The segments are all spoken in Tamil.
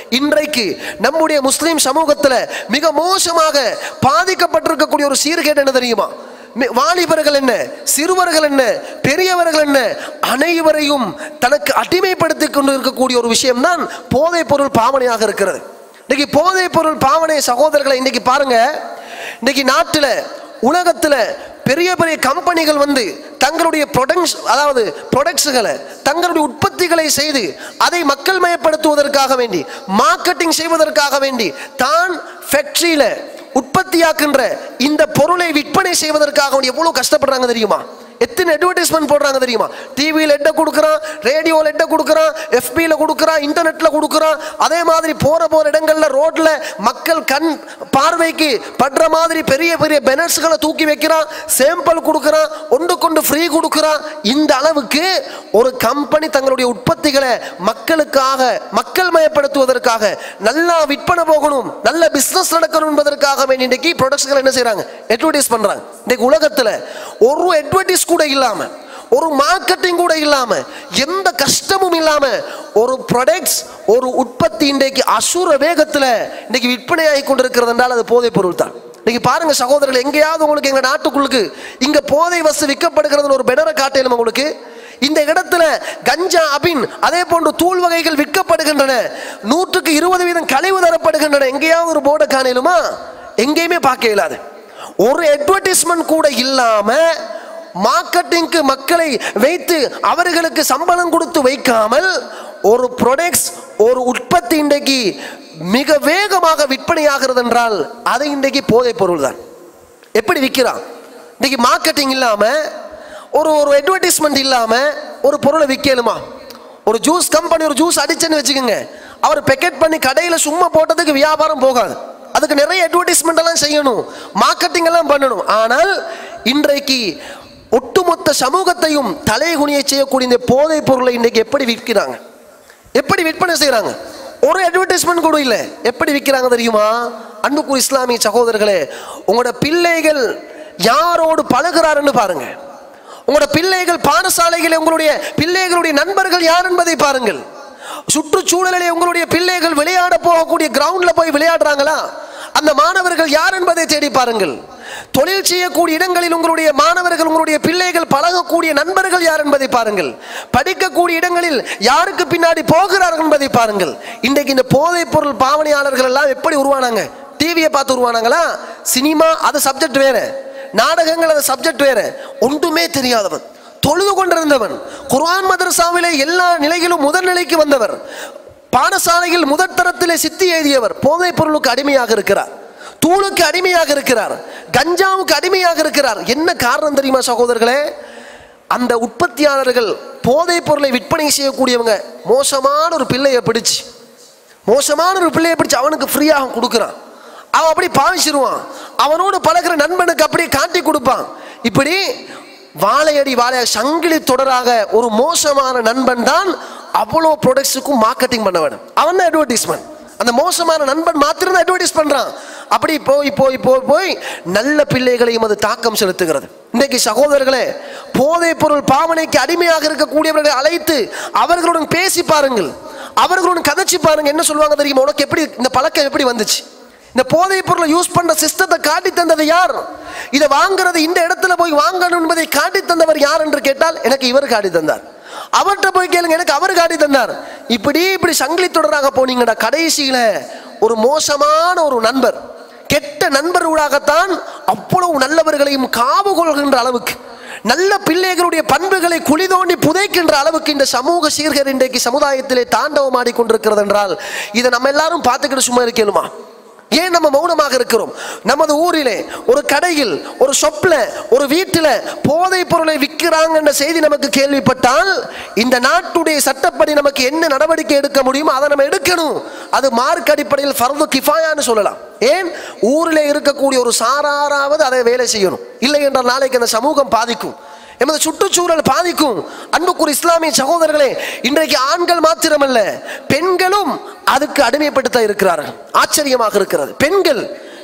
இன்றைக்கு நம்முடைய முஸ்லீம் சமூகத்துல மிக மோசமாக பாதிக்கப்பட்டிருக்கக்கூடிய ஒரு சீர்கேடு என்ன தெரியுமா? வாலிபர்கள் என்ன சிறுவர்கள் என்ன பெரியவர்கள் என்ன அனைவரையும் தனக்கு அடிமைப்படுத்தி கொண்டு இருக்கக்கூடிய ஒரு விஷயம்தான் போதைப் பொருள் பாவனையாக இருக்கிறது. இன்னைக்கு போதைப் பொருள் பாவனை சகோதரர்களை இன்னைக்கு பாருங்க இன்னைக்கு நாட்டில் உலகத்துல பெரிய பெரிய கம்பெனிகள் வந்து தங்களுடைய ப்ரொடக்ட்ஸ் அதாவது ப்ரொடக்ட்ஸுகளை தங்களுடைய உற்பத்திகளை செய்து அதை மக்கள் மயப்படுத்துவதற்காக வேண்டி மார்க்கெட்டிங் செய்வதற்காக வேண்டி தான் ஃபேக்ட்ரியில் உற்பத்தியாக்கின்ற இந்த பொருளை விற்பனை செய்வதற்காக வேண்டி எவ்வளோ கஷ்டப்படுறாங்க தெரியுமா? எத்தனை அட்வர்டைஸ்மெண்ட் போடுறாங்க தெரியுமா? டிவியில் எட்ட கொடுக்குறான் ரேடியோவில் எட்ட கொடுக்குறான் எஃபியில் கொடுக்குறான் இன்டர்நெட்டில் கொடுக்குறான். அதே மாதிரி போகிற போகிற இடங்களில் ரோட்டில் மக்கள் கண் பார்வைக்கு படுற மாதிரி பெரிய பெரிய பெனர்ஸ்களை தூக்கி வைக்கிறான் சேம்பிள் கொடுக்குறான் ஒன்று கொண்டு ஃப்ரீ கொடுக்குறான். இந்த அளவுக்கு ஒரு கம்பெனி தங்களுடைய உற்பத்திகளை மக்களுக்காக மக்கள் மயப்படுத்துவதற்காக நல்லா விற்பனை போகணும் நல்ல பிஸ்னஸ் நடக்கணும் என்பதற்காக வேண்டி இன்றைக்கு ப்ரொடக்ட்ஸ்களை என்ன செய்கிறாங்க அட்வர்டைஸ் பண்ணுறாங்க இன்றைக்கு உலகத்தில் ஒரு அட்வர்டைஸ் கூட இல்லாம ஒரு மார்க்கெட்டிங் கூட இல்லாம எந்த கஷ்டமும் இல்லாம ஒரு ப்ராடக்ட்ஸ் ஒரு உற்பத்தி இன்றைக்கு அசுர வேகத்தில் இன்னைக்கு விற்பனையாகி கொண்டிருக்கிறது என்றால் அது போதைப் பொருள் தான் இன்றைக்கி பாருங்க சகோதரர்கள் எங்கேயாவது உங்களுக்கு எங்கள் நாட்டுக்குள்ளுக்கு இங்கே போதை வசதி விற்கப்படுகிறதுன்னு ஒரு பெடரை காட்டையிலும் உங்களுக்கு? இந்த இடத்துல கஞ்சா அபின் அதே போன்று தூள் வகைகள் விற்கப்படுகின்றன. நூற்றுக்கு இருபது வீதம் கழிவு தரப்படுகின்றன. எங்கேயாவது ஒரு போர்டை காணலுமா எங்கேயுமே பார்க்க இயலாது. ஒரு அட்வர்டைஸ்மெண்ட் கூட இல்லாமல் மார்க்கெட்டிங்க்கு மக்களை வைத்து அவர்களுக்கு சம்பளம் கொடுத்து வைக்காமல் ஒரு ப்ரொடக்ட்ஸ் ஒரு உற்பத்தி இன்றைக்கு மிக வேகமாக விற்பனையாகிறது என்றால் அது இன்றைக்கு போதைப் பொருள் தான் எப்படி விற்கிறான்? இன்றைக்கி மார்க்கெட்டிங் இல்லாமல் ஒரு ஒரு அட்வர்டைஸ்மெண்ட் இல்லாமல் ஒரு பொருளை விற்கலுமா ஒரு ஜூஸ் கம்பெனி ஒரு ஜூஸ் அடிச்சேன்னு வச்சுக்கோங்க. அவர் பேக்கெட் பண்ணி கடையில் சும்மா போட்டதுக்கு வியாபாரம் போகாது. அதுக்கு நிறைய அட்வர்டைஸ்மெண்ட் எல்லாம் செய்யணும். மார்க்கெட்டிங் எல்லாம் பண்ணணும். ஆனால் இன்றைக்கு ஒட்டுமொத்த சமூகத்தையும் தலைகுனியை செய்யக்கூடிய இந்த போதைப் பொருளை இன்றைக்கு எப்படி விற்கிறாங்க? எப்படி விற்பனை செய்கிறாங்க ஒரு அட்வர்டைஸ்மெண்ட் கூட இல்லை. எப்படி விற்கிறாங்க தெரியுமா? அன்புக்குரிய இஸ்லாமிய சகோதரர்களே உங்களோட பிள்ளைகள் யாரோடு பழகுறாருன்னு பாருங்க. உங்களோட பிள்ளைகள் பாடசாலைகளில் உங்களுடைய பிள்ளைகளுடைய நண்பர்கள் யார் என்பதை பாருங்கள். சுற்றுச்சூழலிலே உங்களுடைய பிள்ளைகள் விளையாட போகக்கூடிய கிரவுண்ட்ல போய் விளையாடுறாங்களா? அந்த மாணவர்கள் யார் என்பதை தேடி பாருங்கள். தொழில் செய்யக்கூடிய இடங்களில் உங்களுடைய மாணவர்கள் உங்களுடைய பிள்ளைகள் பழகக்கூடிய நண்பர்கள் யார் என்பதை பாருங்கள். படிக்கக்கூடிய இடங்களில் யாருக்கு பின்னாடி போகிறார்கள் என்பதை பாருங்கள். இன்றைக்கு இந்த போதைப் பொருள் பாவனையாளர்கள் எல்லாம் எப்படி உருவானாங்க? டிவியை பார்த்து உருவானாங்களா? சினிமா அது சப்ஜெக்ட் வேற. நாடகங்கள் அது சப்ஜெக்ட் வேற. ஒன்றுமே தெரியாதவன். தொழுது கொண்டிருந்தவன். குர்ஆன் மதரசாவிலே எல்லா நிலையிலும் முதல் நிலைக்கு வந்தவர். பாடசாலையில் முதற்தரத்திலே சித்தி எழுதியவர். போதைப் பொருளுக்கு அடிமையாக இருக்கிறார். தூளுக்கு அடிமையாக இருக்கிறார். கஞ்சாவுக்கு அடிமையாக இருக்கிறார். என்ன காரணம் தெரியுமா சகோதரர்களே? அந்த உற்பத்தியாளர்கள் போதைப் பொருளை விற்பனை செய்யக்கூடியவங்க மோசமான ஒரு பிள்ளையை பிடிச்சு மோசமான ஒரு பிள்ளையை பிடிச்சு அவனுக்கு ஃப்ரீயாக கொடுக்குறான். அவன் அப்படி பாவிச்சிருவான். அவனோடு பழகிற நண்பனுக்கு அப்படியே காட்டி கொடுப்பான். இப்படி வாழையடி வாழைய சங்கிலி தொடராக ஒரு மோசமான நண்பன் தான் அவ்வளோ ப்ரொடக்ட்ஸுக்கும் மார்க்கெட்டிங் பண்ண வேணும். அவன் தான் அட்வர்டைஸ்மெண்ட் அந்த மோசமான நண்பன் மாத்திரம் தான் அட்வர்டைஸ் பண்ணுறான் அப்படி போய் போய் போய் போய் நல்ல பிள்ளைகளையும் அது தாக்கம் செலுத்துகிறது. இன்றைக்கு சகோதரர்களே போதைப் பொருள் பாவனைக்கு அடிமையாக இருக்கக்கூடியவர்களை அழைத்து அவர்களுடன் பேசி பாருங்கள். அவர்களுடன் கதைச்சு பாருங்க என்ன சொல்லுவாங்க தெரியுமா? உனக்கு எப்படி இந்த பழக்கம் எப்படி வந்துச்சு? இந்த போதைப் பொருளை யூஸ் பண்ற சிஸ்டத்தை காட்டி தந்தது யார்? இதை வாங்குறது இந்த இடத்துல போய் வாங்கணும் என்பதை காட்டி தந்தவர் யார் என்று கேட்டால் எனக்கு இவர் காட்டி தந்தார். அவர்கிட்ட போய் கேளுங்க எனக்கு அவர் காட்டி தந்தார். இப்படி இப்படி சங்கிலி தொடராக போனீங்கடா கடைசியில ஒரு மோசமான ஒரு நண்பர். கெட்ட நண்பர்களாகத்தான் அவ்வளவு நல்லவர்களையும் காவு கொள்கின்ற அளவுக்கு நல்ல பிள்ளைகளுடைய பண்புகளை குழி தோண்டி புதைக்கின்ற அளவுக்கு இந்த சமூக சீர்கேடு இன்றைக்கு சமுதாயத்திலே தாண்டவம் ஆடிக்கொண்டிருக்கிறது என்றால் இதை நம்ம எல்லாரும் பார்த்துக்கிட்டு சும்மா இருக்கலுமா? ஏன் நம்ம மௌனமாக இருக்கிறோம்? நமது ஊரிலே ஒரு கடையில் ஒரு ஷொப்பில் ஒரு வீட்டில் போதைப் பொருளை விற்கிறாங்கன்ற செய்தி நமக்கு கேள்விப்பட்டால் இந்த நாட்டுடைய சட்டப்படி நமக்கு என்ன நடவடிக்கை எடுக்க முடியுமோ அதை நம்ம எடுக்கணும். அது மார்க் அடிப்படையில் ஃபர்து கிஃபாயான்னு சொல்லலாம். ஏன்? ஊரிலே இருக்கக்கூடிய ஒரு சாராராவது அதை வேலை செய்யணும். இல்லை என்றால் நாளைக்கு அந்த சமூகம் பாதிக்கும். எமது சுற்றுச்சூழல் பாதிக்கும். அன்புக்குரிய இஸ்லாமிய சகோதரர்களே இன்றைக்கு ஆண்கள் மாத்திரமல்ல பெண்களும் அதுக்கு அடிமைப்பட்டு தான் இருக்கிறார்கள். ஆச்சரியமாக இருக்கிறது. பெண்கள்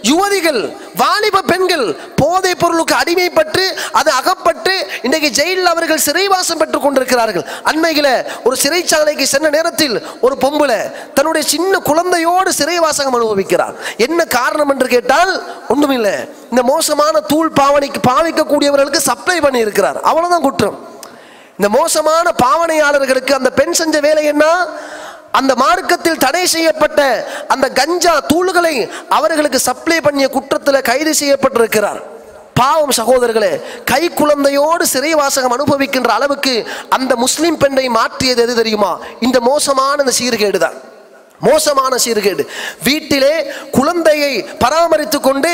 யுவதிகள் வாலிப பெண்கள் போதைப் பொருளுக்கு அடிமைப்பட்டு அது அகப்பட்டு இன்றைக்கு ஜெயிலில் அவர்கள் சிறைவாசம் பெற்றுக் கொண்டிருக்கிறார்கள். அண்மையில் ஒரு சிறைச்சாலைக்கு சென்ற நேரத்தில் ஒரு பொம்பளை தன்னுடைய சின்ன குழந்தையோடு சிறைவாசகம் அனுபவிக்கிறார். என்ன காரணம் என்று கேட்டால் ஒன்றுமில்லை இந்த மோசமான தூள் பாவனைக்கு பாவிக்கக்கூடியவர்களுக்கு சப்ளை பண்ணி இருக்கிறார் அவ்வளோதான் குற்றம். இந்த மோசமான பாவனையாளர்களுக்கு அந்த பெண் செஞ்ச வேலை என்ன? அந்த மார்க்கத்தில் தடை செய்யப்பட்ட அந்த கஞ்சா தூள்களை அவர்களுக்கு சப்ளை பண்ணிய குற்றத்தில் கைது செய்யப்பட்டிருக்கிறார். பாவம் சகோதரர்களே கை குழந்தையோடு சிறைவாசகம் அனுபவிக்கின்ற அளவுக்கு அந்த முஸ்லீம் பெண்ணை மாற்றியது எது தெரியுமா? இந்த மோசமான இந்த சீர்கேடு தான் மோசமான சீர்கேடு. வீட்டிலே குழந்தையை பராமரித்து கொண்டு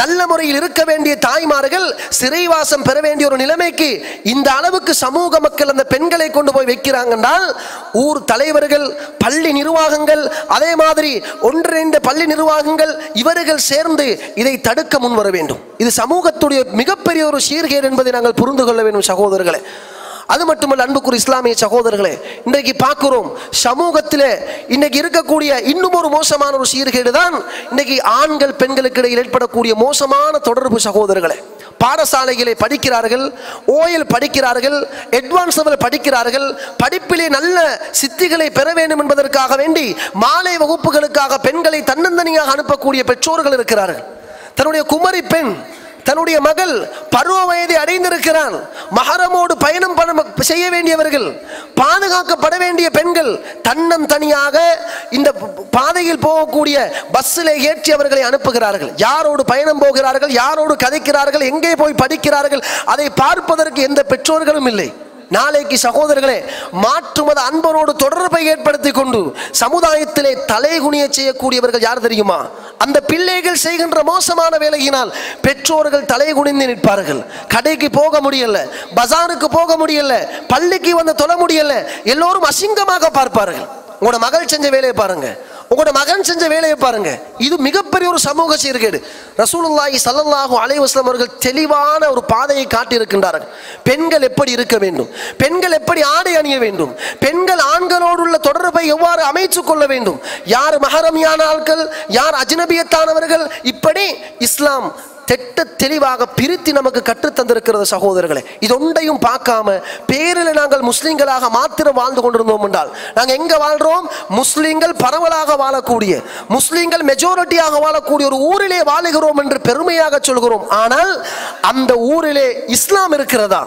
நல்ல முறையில் இருக்க வேண்டிய தாய்மார்கள் சிறைவாசம் பெற வேண்டிய ஒரு நிலைமைக்கு இந்த அளவுக்கு சமூக மக்கள் அந்த பெண்களை கொண்டு போய் வைக்கிறாங்கன்னால் ஊர் தலைவர்கள் பள்ளி நிர்வாகங்கள் அதே மாதிரி ஒன்றிணைந்த பள்ளி நிர்வாகங்கள் இவர்கள் சேர்ந்து இதை தடுக்க முன்வர வேண்டும். இது சமூகத்துடைய மிகப்பெரிய ஒரு சீர்கேடு என்பதை நாங்கள் புரிந்து கொள்ள வேண்டும் சகோதரர்களே. அது மட்டுமல்ல அன்புக்குரிய இஸ்லாமிய சகோதரர்களே இன்றைக்கு பார்க்கிறோம் சமூகத்தில் இன்றைக்கு இருக்கக்கூடிய இன்னும் ஒரு மோசமான ஒரு சீர்கேடு தான் இன்றைக்கு ஆண்கள் பெண்களுக்கு இடையில் ஏற்படக்கூடிய மோசமான தொடர்பு சகோதரர்களே. பாடசாலைகளை படிக்கிறார்கள் ஓயல் படிக்கிறார்கள் அட்வான்ஸ் லெவல் படிக்கிறார்கள் படிப்பிலே நல்ல சித்திகளை பெற வேண்டும் என்பதற்காக வேண்டி மாலை வகுப்புகளுக்காக பெண்களை தன்னந்தனியாக அனுப்பக்கூடிய பெற்றோர்கள் இருக்கிறார்கள். தன்னுடைய குமரி பெண் தன்னுடைய மகள் பருவ வயதை அடைந்திருக்கிறான். மகரமோடு பயணம் பண்ண செய்ய வேண்டியவர்கள் பாதுகாக்கப்பட வேண்டிய பெண்கள் தன்னம் தனியாக இந்த பாதையில் போகக்கூடிய பஸ்ஸில் ஏற்றி அவர்களை அனுப்புகிறார்கள். யாரோடு பயணம் போகிறார்கள் யாரோடு கதைக்கிறார்கள் எங்கே போய் படிக்கிறார்கள் அதை பார்ப்பதற்கு எந்த பெற்றோர்களும் இல்லை. நாளைக்கு சகோதரர்களே மாற்று மத அன்பரோடு தொடர்பை ஏற்படுத்தி கொண்டு சமுதாயத்திலே தலைகுனிய செய்யக்கூடியவர்கள் யார் தெரியுமா? அந்த பிள்ளைகள் செய்கின்ற மோசமான வேலையினால் பெற்றோர்கள் தலைகுனிந்து நிற்பார்கள். கடைக்கு போக முடியல பஜாருக்கு போக முடியல பள்ளிக்கு வந்து தொழ முடியல எல்லோரும் அசிங்கமாக பார்ப்பார்கள். உங்களோட மகள் செஞ்ச வேலையை பாருங்கள் உங்களோட மகன் செஞ்ச வேலையை பாருங்க. இது மிகப்பெரிய ஒரு சமூக சீர்கேடு. ரசூலுல்லாஹி சல்லல்லாஹு அலைஹி அவர்கள் தெளிவான ஒரு பாதையை காட்டியிருக்கின்றார்கள். பெண்கள் எப்படி இருக்க வேண்டும்? பெண்கள் எப்படி ஆடை அணிய வேண்டும்? பெண்கள் ஆண்களோடு உள்ள தொடர்பை எவ்வாறு அமைச்சு கொள்ள வேண்டும்? யார் மகரமியான ஆட்கள் யார் அஜ்னபியத்தானவர்கள்? இப்படி இஸ்லாம் தெட்ட தெளிவாக பிரித்து நமக்கு கற்றுத்தந்திருக்கிறது சகோதரர்களே. இது ஒன்றையும் பார்க்காம பேரில் நாங்கள் முஸ்லீம்களாக மாத்திரம் வாழ்ந்து கொண்டிருந்தோம் என்றால் நாங்கள் எங்க வாழ்றோம்? முஸ்லீம்கள் பரவலாக வாழக்கூடிய முஸ்லீம்கள் மெஜாரிட்டியாக வாழக்கூடிய ஒரு ஊரிலே வாழுகிறோம் என்று பெருமையாக சொல்கிறோம். ஆனால் அந்த ஊரிலே இஸ்லாம் இருக்கிறதா?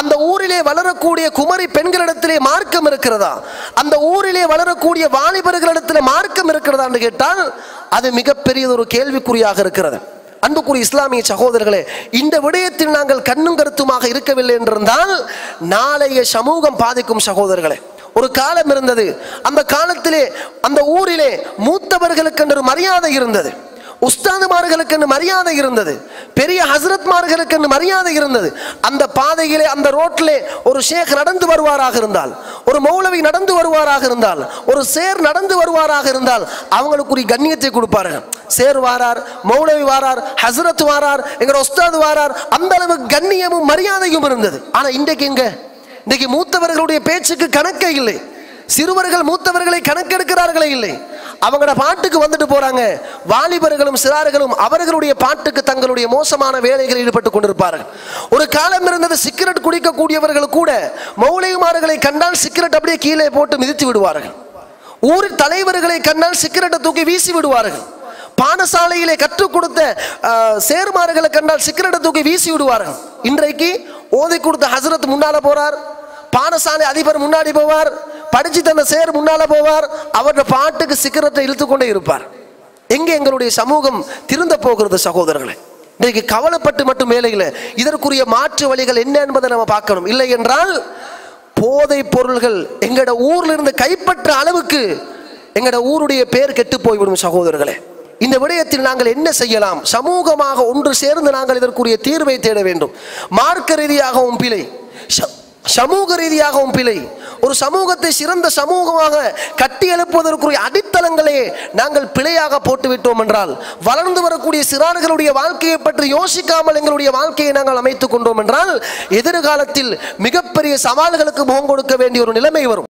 அந்த ஊரிலே வளரக்கூடிய குமரி பெண்களிடத்திலே மார்க்கம் இருக்கிறதா? அந்த ஊரிலே வளரக்கூடிய வாலிபர்களிடத்திலே மார்க்கம் இருக்கிறதா என்று கேட்டால் அது மிகப்பெரிய ஒரு கேள்விக்குறியாக இருக்கிறது. அன்புக்குரிய இஸ்லாமிய சகோதரர்களே இந்த விடயத்தில் நாங்கள் கண்ணும் கருத்துமாக இருக்கவில்லை என்றிருந்தால் நாளைய சமூகம் பாதிக்கும் சகோதரர்களே. ஒரு காலம் இருந்தது. அந்த காலத்திலே அந்த ஊரிலே மூத்தவர்களுக்கென்று ஒரு மரியாதை இருந்தது. உஸ்தாதுமார்களுக்கென்று மரியாதை இருந்தது. பெரிய ஹசரத்மார்களுக்கென்று மரியாதை இருந்தது. அந்த பாதையிலே அந்த ரோட்டிலே ஒரு ஷேக் நடந்து வருவாராக இருந்தால் ஒரு மௌலவி நடந்து வருவாராக இருந்தால் ஒரு சேர் நடந்து வருவாராக இருந்தால் அவங்களுக்குரிய கண்ணியத்தை கொடுப்பார்கள். சேர் வாரார் மௌலவி வாரார் ஹசரத் வாரார் எங்களோட உஸ்தாது வாரார் அந்த அளவு கண்ணியமும் மரியாதையும் இருந்தது. ஆனால் இன்றைக்கு எங்கே? இன்றைக்கு மூத்தவர்களுடைய பேச்சுக்கு கணக்கே இல்லை. சிறுவர்கள் மூத்தவர்களை கணக்கெடுக்கிறார்களே இல்லை. அவங்களோட பாட்டுக்கு வந்துட்டு போறாங்க. வாலிபர்களும் சிறார்களும் அவர்களுடைய பாட்டுக்கு தங்களுடைய மோசமான வேலைகளில் ஈடுபட்டு கொண்டிருப்பார்கள். ஒரு காலம் இருந்தது சிகரெட் குடிக்கக்கூடியவர்கள் கூட மௌலிகுமார்களை கண்டால் சிகரெட் அப்படியே கீழே போட்டு மிதித்து விடுவார்கள். ஊரின் தலைவர்களை கண்டால் சிகரெட்டை தூக்கி வீசி விடுவார்கள். பாடசாலையிலே கற்றுக் கொடுத்த சேர்மார்களை கண்டால் சிகரெட்டை தூக்கி வீசி விடுவார்கள். இன்றைக்கு ஓதி கொடுத்த ஹசரத் முன்னால போறார். பாடசாலை அதிபர் முன்னாடி போவார். படிச்சு தந்த சேர் முன்னால போவார். அவருடைய பாட்டுக்கு சிக்கரத்தை இழுத்து கொண்டே இருப்பார். எங்கே எங்களுடைய சமூகம் திருந்த போகிறது சகோதரர்களே? இன்றைக்கு கவலைப்பட்டு மட்டும் மேலே இல்லை இதற்குரிய மாற்று வழிகள் என்ன என்பதை நம்ம பார்க்கணும். இல்லை என்றால் போதை பொருள்கள் எங்களோட ஊர்ல இருந்து கைப்பற்ற அளவுக்கு எங்களோட ஊருடைய பேர் கெட்டு போய்விடும் சகோதரர்களே. இந்த விடயத்தில் நாங்கள் என்ன செய்யலாம்? சமூகமாக ஒன்று சேர்ந்து நாங்கள் இதற்குரிய தீர்வை தேட வேண்டும். மார்க்க ரீதியாகவும் பிழை. ச- சமூக ரீதியாகவும் பிழை. ஒரு சமூகத்தை சிறந்த சமூகமாக கட்டி எழுப்புவதற்குரிய அடித்தளங்களே நாங்கள் பிழையாக போட்டுவிட்டோம் என்றால் வளர்ந்து வரக்கூடிய சிறார்களுடைய வாழ்க்கையை பற்றி யோசிக்காமல் எங்களுடைய வாழ்க்கையை நாங்கள் அமைத்துக் கொண்டோம் என்றால் எதிர்காலத்தில் மிகப்பெரிய சவால்களுக்கு முகம் கொடுக்க வேண்டிய ஒரு நிலைமை வரும்.